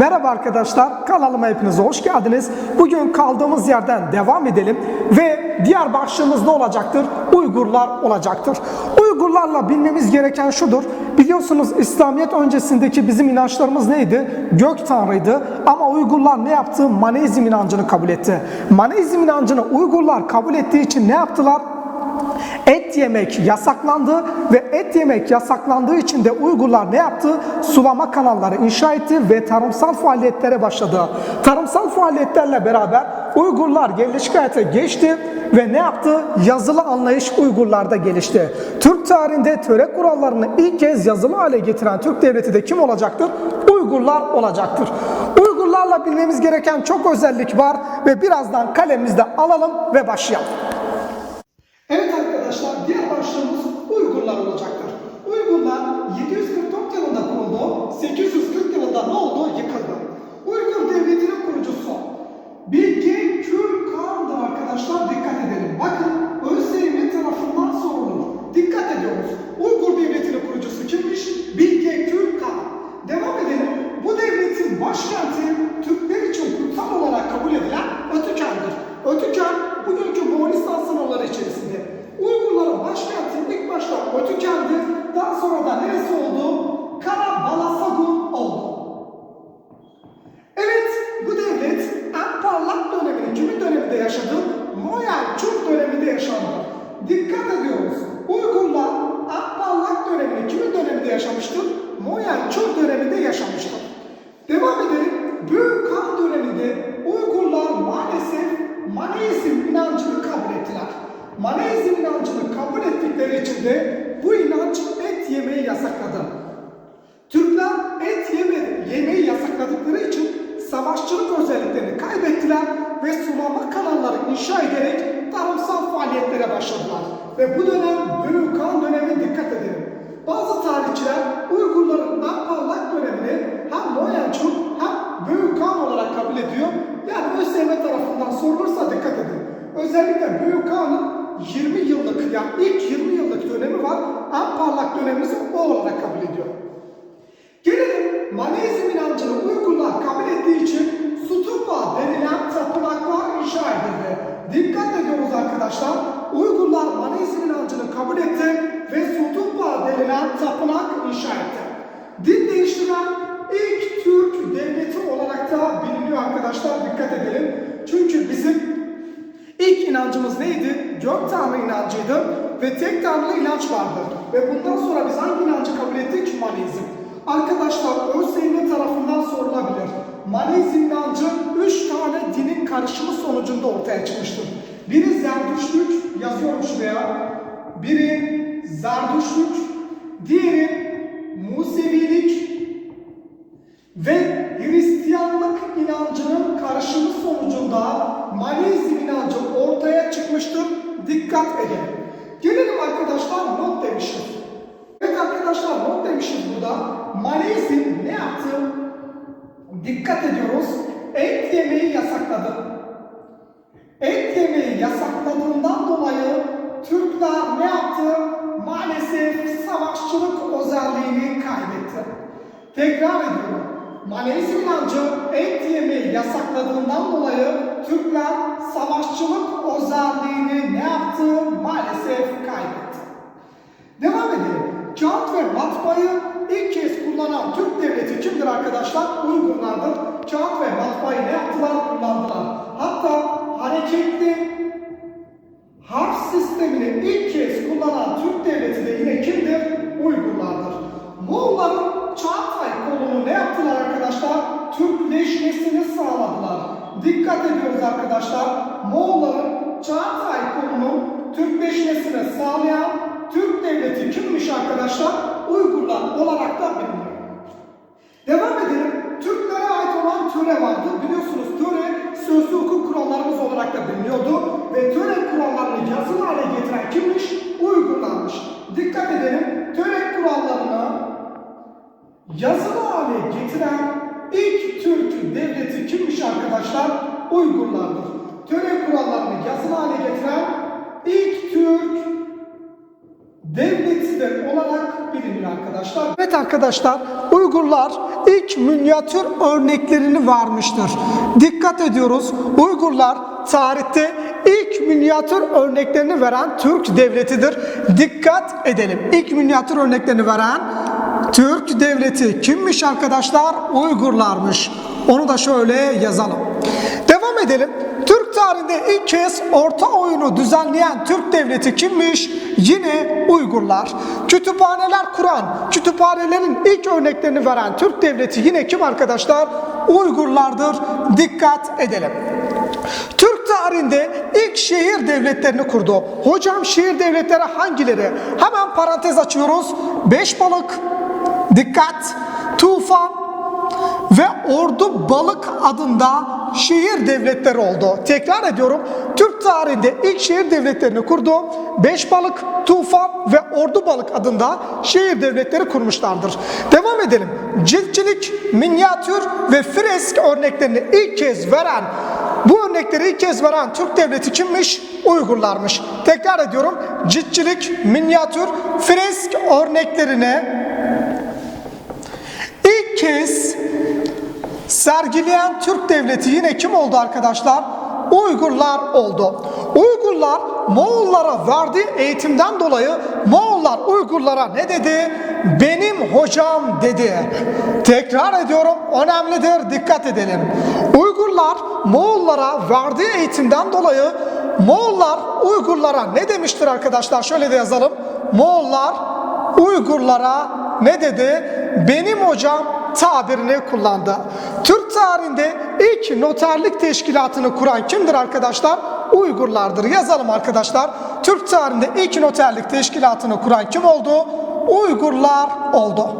Merhaba arkadaşlar, kanalıma hepiniz hoş geldiniz. Bugün kaldığımız yerden devam edelim ve diğer başlığımız ne olacaktır? Uygurlar olacaktır. Uygurlarla bilmemiz gereken şudur. Biliyorsunuz İslamiyet öncesindeki bizim inançlarımız neydi? Gök tanrıydı ama Uygurlar ne yaptı? Maneizm inancını kabul etti. Maneizm inancını Uygurlar kabul ettiği için ne yaptılar? Et yemek yasaklandı ve et yemek yasaklandığı için de Uygurlar ne yaptı? Sulama kanalları inşa etti ve tarımsal faaliyetlere başladı. Tarımsal faaliyetlerle beraber Uygurlar yerleşik hayata geçti ve ne yaptı? Yazılı anlayış Uygurlarda gelişti. Türk tarihinde töre kurallarını ilk kez yazılı hale getiren Türk devleti de kim olacaktır? Uygurlar olacaktır. Uygurlarla bilmemiz gereken çok özellik var ve birazdan kalemimizde alalım ve başlayalım. Evet arkadaşlar diğer başlığımız Uygurlar olacaktır. Uygurlar 744 yılında kuruldu, 840 yılında ne oldu? Yıkıldı. Uygur devletinin kurucusu Bilge Kür Kağan'dır arkadaşlar dikkat edelim. Bakın ÖSYM tarafından sorulur. Dikkat ediyoruz. Uygur devletinin kurucusu kimmiş? Bilge Kür Kağan. Devam edelim. Bu devletin başkenti Türkler için kutsal olarak kabul edilen Ötüken'dir. Ötüken bugünkü Moğolistan sınırları içerisinde. Uygurların başkenti ilk başta Ötüken'di. Daha sonra da neresi oldu? Karabalasagun oldu. Evet, bu devlet en parlak dönemini kimin döneminde yaşadı? Moyen Türk döneminde yaşandı. Dikkat ediyoruz. Uygurlar en parlak dönemini kimin döneminde yaşamıştır? Moyen Türk döneminde yaşamıştır. Devam edelim. Büyük Han döneminde Uygurlar maalesef Maneizm inancını kabul Maneizm inancını kabul ettikleri için de bu inanç et yemeyi yasakladı. Türkler et yeme, yemeği yasakladıkları için savaşçılık özelliklerini kaybettiler ve sulama kanalları inşa ederek tarımsal faaliyetlere başladılar. Ve bu dönem Büyük Han dönemine dikkat edelim. Bazı tarihçiler Uygurların en parlak dönemini hem Moyençuk hem Büyük Han olarak kabul ediyor. Yani ÖSYM tarafından sorulursa dikkat edin. Özellikle Büyük Han'ın 20 yıllık yani ilk 20 yıllık dönemi var. En parlak dönemimizi o olarak kabul ediyor. Gelelim Maneizm inancını Uygurlar kabul ettiği için Stupa denilen tapınaklar inşa edildi. Dikkat ediyoruz arkadaşlar. Uygurlar Maneizm inancını kabul etti ve Stupa denilen tapınak inşa etti. Din değiştiren ilk Türk devleti olarak da biliniyor arkadaşlar. Dikkat edelim. Çünkü bizim ilk inancımız neydi? Gök Tanrı inancıydı ve tek Tanrı inanç vardı. Ve bundan sonra biz hangi inancı kabul ettik? Maneizm. Arkadaşlar ÖSYM tarafından sorulabilir. Maneizm inancı 3 tane dinin karışımı sonucunda ortaya çıkmıştır. Biri Zerdüştlük, yazıyorum şuraya. Biri Zerdüştlük, diğeri Musevilik ve Hristiyanlık inancının karışımı sonucunda Maneizm inancı ortaya çıkmıştır. Dikkat edelim. Gelelim arkadaşlar not demişiz. Evet arkadaşlar not demişiz burada. Maneizm ne yaptı? Dikkat ediyoruz. Et yemeği yasakladı. Et yemeği yasakladığından dolayı Türkler ne yaptı? Maalesef savaşçılık özelliğini kaybetti. Tekrar ediyorum. Maneizm inancı et yemeği yasakladığından dolayı Türkler savaşçılık özelliğini ne yaptı? Maalesef kaybetti. Devam edelim. Kağıt ve matbaayı ilk kez kullanan Türk devleti kimdir arkadaşlar? Uygurlardır. Kağıt ve matbaayı ne yaptılar? Kullandılar. Hatta hareketli harf sistemini ilk kez kullanan Türk devleti de yine kimdir? Uygurlardır. Moğolların Çağatay kolunu ne yaptılar arkadaşlar? Türkleşmesini sağladılar. Dikkat ediyoruz arkadaşlar. Moğolların Çağatay kolunun Türkleşmesini sağlayan Türk devleti kimmiş arkadaşlar? Uygurlar olarak da biliniyor. Devam edelim. Türklere ait olan töre vardı. Biliyorsunuz töre sözlü hukuk kurallarımız olarak da biliniyordu. Ve töre kurallarını yazılı hale getiren kimmiş? Uygurlarmış. Dikkat edelim. Töre kurallarını yazılı hale getiren ilk Türk devleti kimmiş arkadaşlar? Uygurlardır. Töre kurallarını yazılı hale getiren ilk Türk devleti de olarak biliniyor arkadaşlar. Evet arkadaşlar Uygurlar ilk minyatür örneklerini vermiştir. Dikkat ediyoruz. Uygurlar tarihte ilk minyatür örneklerini veren Türk devletidir. Dikkat edelim. İlk minyatür örneklerini veren Türk devleti kimmiş arkadaşlar? Uygurlarmış. Onu da şöyle yazalım. Devam edelim. Türk tarihinde ilk kez orta oyunu düzenleyen Türk devleti kimmiş? Yine Uygurlar. Kütüphaneler kuran, kütüphanelerin ilk örneklerini veren Türk devleti yine kim arkadaşlar? Uygurlardır. Dikkat edelim. Türk tarihinde ilk şehir devletlerini kurdu. Hocam şehir devletleri hangileri? Hemen parantez açıyoruz. Beşbalık, dikkat, Tufan ve Ordu Balık adında şehir devletleri oldu. Tekrar ediyorum. Türk tarihinde ilk şehir devletlerini kurdu. Beşbalık, Tufan ve Ordu Balık adında şehir devletleri kurmuşlardır. Devam edelim. Ciltçilik, minyatür ve fresk örneklerini ilk kez veren bu örnekleri ilk kez veren Türk devleti kimmiş? Uygurlarmış. Tekrar ediyorum. Ciltçilik, minyatür, fresk örneklerine ilk kez sergileyen Türk devleti yine kim oldu arkadaşlar? Uygurlar oldu. Uygurlar Moğollara verdiği eğitimden dolayı Moğollar Uygurlara ne dedi? Benim hocam dedi. Tekrar ediyorum önemlidir dikkat edelim. Uygurlar Moğollara verdiği eğitimden dolayı Moğollar Uygurlara ne demiştir arkadaşlar? Şöyle de yazalım. Moğollar Uygurlara ne dedi? Benim hocam tabirini kullandı. Türk tarihinde ilk noterlik teşkilatını kuran kimdir arkadaşlar? Uygurlardır. Yazalım arkadaşlar. Türk tarihinde ilk noterlik teşkilatını kuran kim oldu? Uygurlar oldu.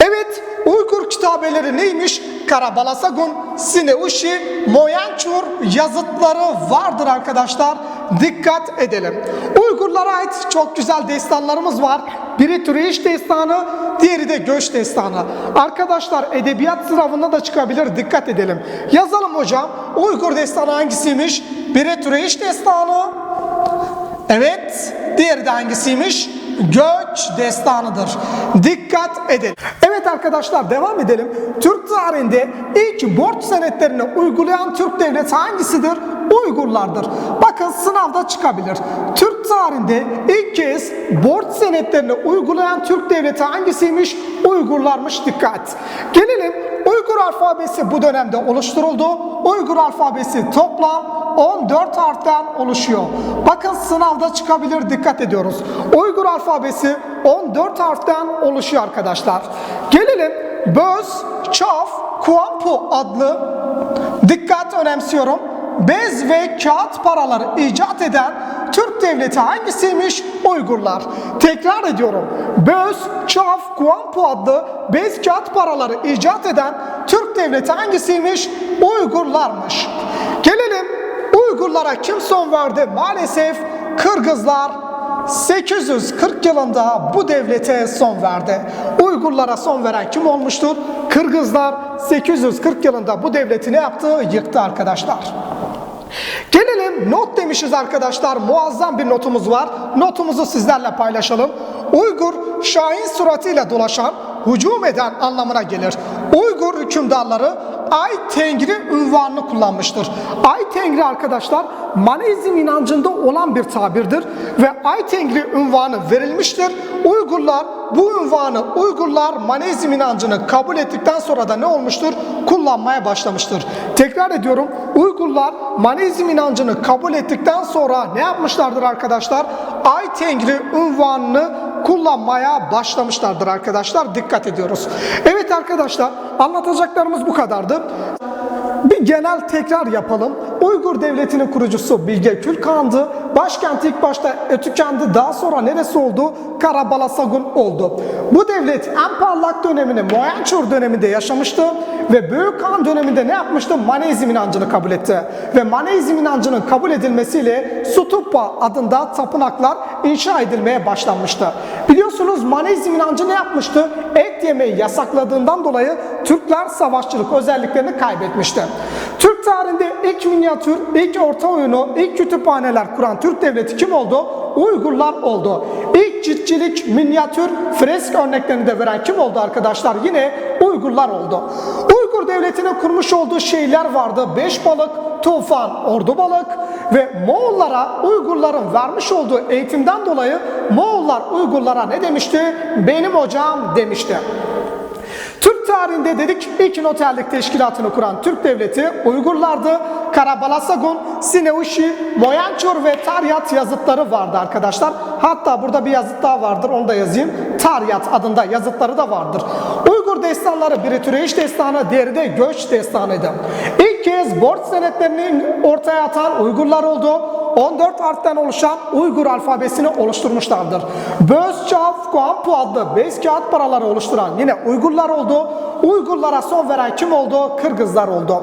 Evet, Uygur kitabeleri neymiş? Karabalasagun, Sineuşi, Moyançur yazıtları vardır arkadaşlar. Dikkat edelim. Uygurlara ait çok güzel destanlarımız var. Biri Türeyiş destanı, diğeri de Göç destanı. Arkadaşlar edebiyat sınavında da çıkabilir. Dikkat edelim. Yazalım hocam. Uygur destanı hangisiymiş? Biri Türeyiş destanı. Evet. Diğeri de hangisiymiş? Göç destanıdır. Dikkat edin. Evet arkadaşlar devam edelim. Türk tarihinde ilk borç senetlerini uygulayan Türk devleti hangisidir? Uygurlardır. Bakın sınavda çıkabilir. Türk tarihinde ilk kez borç senetlerini uygulayan Türk devleti hangisiymiş? Uygurlarmış dikkat. Gelelim Uygur alfabesi bu dönemde oluşturuldu. Uygur alfabesi toplam 14 harften oluşuyor. Bakın sınavda çıkabilir dikkat ediyoruz. Uygur alfabesi 14 harften oluşuyor arkadaşlar. Gelelim Böz, Çaf, Kuampu adlı dikkat önemsiyorum. Bez ve kağıt paraları icat eden Türk devleti hangisiymiş? Uygurlar. Tekrar ediyorum. Böz, Çaf, Kuampu adlı bez kağıt paraları icat eden Türk devleti hangisiymiş? Uygurlarmış. Gelelim Uygurlara kim son verdi? Maalesef Kırgızlar 840 yılında bu devlete son verdi. Uygurlara son veren kim olmuştur? Kırgızlar 840 yılında bu devleti ne yaptı? Yıktı arkadaşlar. Gelelim not demişiz arkadaşlar. Muazzam bir notumuz var. Notumuzu sizlerle paylaşalım. Uygur Şahin suratıyla dolaşan, hücum eden anlamına gelir. Uygur hükümdarları Ay Tengri ünvanını kullanmıştır. Ay Tengri arkadaşlar Maneizm inancında olan bir tabirdir ve Ay Tengri ünvanı verilmiştir. Uygurlar bu ünvanı Uygurlar Maneizm inancını kabul ettikten sonra da ne olmuştur? Kullanmaya başlamıştır. Tekrar ediyorum. Uygurlar Maneizm inancını kabul ettikten sonra ne yapmışlardır arkadaşlar? Ay Tengri ünvanını kullanmaya başlamışlardır arkadaşlar. Dikkat ediyoruz. Evet arkadaşlar anlatacaklarımız bu kadardı. Bir genel tekrar yapalım. Uygur Devleti'nin kurucusu Bilge Külkan'dı. Başkenti ilk başta Ötüken'di. Daha sonra neresi oldu? Karabalasagun oldu. Bu devlet en parlak dönemini Moyançur döneminde yaşamıştı ve Büyük Han döneminde ne yapmıştı? Maneizm inancını kabul etti. Ve Maneizm inancının kabul edilmesiyle Stupa adında tapınaklar inşa edilmeye başlanmıştı. Biliyorsunuz Maneizm inancı ne yapmıştı? Et yemeyi yasakladığından dolayı Türkler savaşçılık özelliklerini kaybetmişti. Türk tarihinde ilk minyatür, ilk orta oyunu, ilk kütüphaneler kuran Türk devleti kim oldu? Uygurlar oldu. İlk ciltçilik minyatür fresk örneklerini de veren kim oldu arkadaşlar? Yine Uygurlar oldu. Uygur devletinin kurmuş olduğu şeyler vardı. Beş balık, tufan, ordu balık ve Moğollara Uygurların vermiş olduğu eğitimden dolayı Moğollar Uygurlara ne demişti? Benim hocam demişti. Türk tarihinde dedik ilk noterlik teşkilatını kuran Türk devleti Uygurlardı. Karabalasagun, Sineuşi, Moyançur ve Taryat yazıtları vardı arkadaşlar. Hatta burada bir yazıt daha vardır onu da yazayım. Taryat adında yazıtları da vardır. Uygur destanları biri Türeyiş destanı, diğeri de Göç destanıydı. İlk kez borç senetlerini ortaya atan Uygurlar oldu. 14 harften oluşan Uygur alfabesini oluşturmuşlardır. Bözçaf, Kuampu adlı beş kağıt paraları oluşturan yine Uygurlar oldu. Uygurlara son veren kim oldu? Kırgızlar oldu.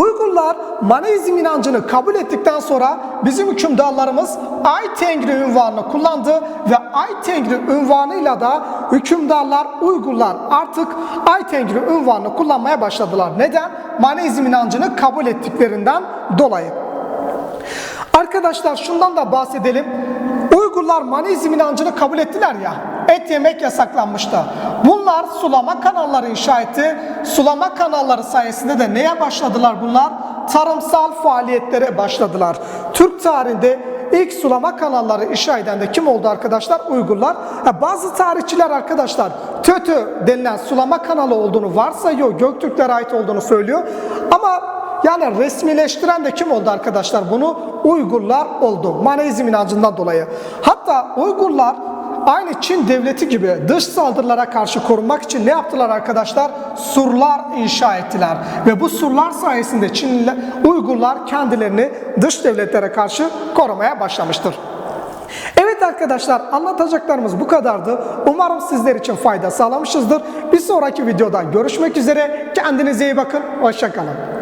Uygurlar Maneizm inancını kabul ettikten sonra bizim hükümdarlarımız Ay Tengri ünvanını kullandı ve Ay Tengri ünvanıyla da hükümdarlar Uygurlar artık Ay Tengri ünvanını kullanmaya başladılar. Neden? Maneizm inancını kabul ettiklerinden dolayı. Arkadaşlar şundan da bahsedelim. Uygurlar Manizm inancını kabul ettiler ya. Et yemek yasaklanmıştı. Bunlar sulama kanalları inşa etti. Sulama kanalları sayesinde de neye başladılar bunlar? Tarımsal faaliyetlere başladılar. Türk tarihinde ilk sulama kanalları inşa eden de kim oldu arkadaşlar? Uygurlar. Bazı tarihçiler arkadaşlar TÖTÜ denilen sulama kanalı olduğunu varsayıyor. Göktürklere ait olduğunu söylüyor. Ama yani resmileştiren de kim oldu arkadaşlar bunu? Uygurlar oldu. Maneizm inancından dolayı. Hatta Uygurlar aynı Çin devleti gibi dış saldırılara karşı korunmak için ne yaptılar arkadaşlar? Surlar inşa ettiler. Ve bu surlar sayesinde Çinliler, Uygurlar kendilerini dış devletlere karşı korumaya başlamıştır. Evet arkadaşlar anlatacaklarımız bu kadardı. Umarım sizler için fayda sağlamışızdır. Bir sonraki videoda görüşmek üzere. Kendinize iyi bakın. Hoşçakalın.